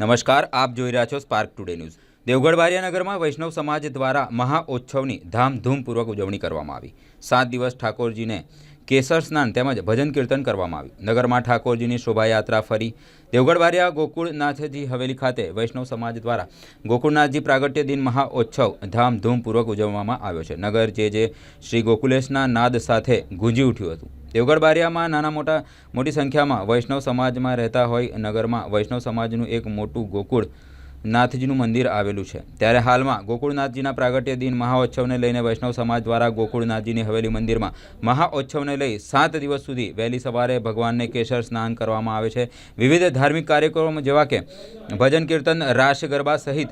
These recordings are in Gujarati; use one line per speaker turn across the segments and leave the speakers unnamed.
નમસ્કાર, આપ જોઈ રહ્યા છો સ્પાર્ક ટુડે ન્યૂઝ દેવગઢ બારિયાનગરમાં વૈષ્ણવ સમાજ દ્વારા મહાઉત્સવની ધામધૂમપૂર્વક ઉજવણી કરવામાં આવી. સાત દિવસ ઠાકોરજીને કેસર સ્નાન તેમજ ભજન કીર્તન કરવામાં આવ્યું. નગરમાં ઠાકોરજીની શોભાયાત્રા ફરી. દેવગઢ બારિયા ગોકુળનાથજી હવેલી ખાતે વૈષ્ણવ સમાજ દ્વારા ગોકુળનાથજી પ્રાગટ્ય દિન મહાઉત્સવ ધામધૂમપૂર્વક ઉજવવામાં આવ્યો છે. નગર જે જે શ્રી ગોકુલેશના નાદ સાથે ગુંજી ઉઠ્યું હતું. દેવગઢ બારિયામાં નાના મોટા, મોટી સંખ્યામાં વૈષ્ણવ સમાજમાં રહેતા હોય નગરમાં, વૈષ્ણવ સમાજનું એક મોટું ગોકુળ નાથજીનું મંદિર આવેલું છે. ત્યારે હાલમાં ગોકુળનાથજીના પ્રાગટ્ય દિન મહાઉત્સવને લઈને વૈષ્ણવ સમાજ દ્વારા ગોકુળનાથજીની હવેલી મંદિરમાં મહાઉત્સવને લઈ સાત દિવસ સુધી વહેલી સવારે ભગવાનને કેસર સ્નાન કરવામાં આવે છે. વિવિધ ધાર્મિક કાર્યક્રમો જેવા કે ભજન કીર્તન, રાસ ગરબા સહિત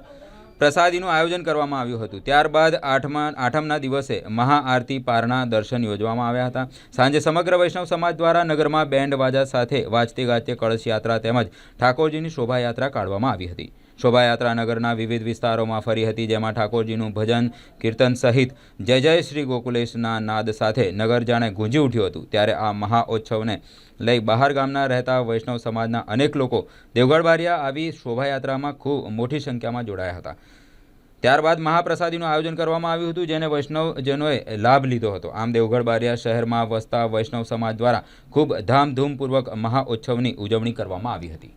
પ્રસાદીનું આયોજન કરવામાં આવ્યું હતું. ત્યારબાદ આઠમા, આઠમના દિવસે મહાઆરતી પારણા દર્શન યોજવામાં આવ્યા હતા. સાંજે સમગ્ર વૈષ્ણવ સમાજ દ્વારા નગરમાં બેન્ડ વાજા સાથે વાજતે ગાજતે કળશ યાત્રા તેમજ ઠાકોરજીની શોભાયાત્રા કાઢવામાં આવી હતી. શોભાયાત્રા નગરના વિવિધ વિસ્તારોમાં ફરી હતી, જેમાં ઠાકોરજીનું ભજન, કીર્તન સહિત જય જય શ્રી ગોકુલેશના નાદ સાથે નગર જાણે ગુંજી ઉઠ્યું હતું. ત્યારે આ મહાઉત્સવને લઈ બહાર ગામના રહેતા વૈષ્ણવ સમાજના અનેક લોકો દેવગઢ બારિયા આવી શોભાયાત્રામાં ખૂબ મોટી સંખ્યામાં જોડાયા હતા. ત્યારબાદ મહાપ્રસાદીનું આયોજન કરવામાં આવ્યું હતું, જેને વૈષ્ણવજનોએ લાભ લીધો હતો. આમ દેવગઢ બારિયા શહેરમાં વસતા વૈષ્ણવ સમાજ દ્વારા ખૂબ ધામધૂમપૂર્વક મહાઉત્સવની ઉજવણી કરવામાં આવી હતી.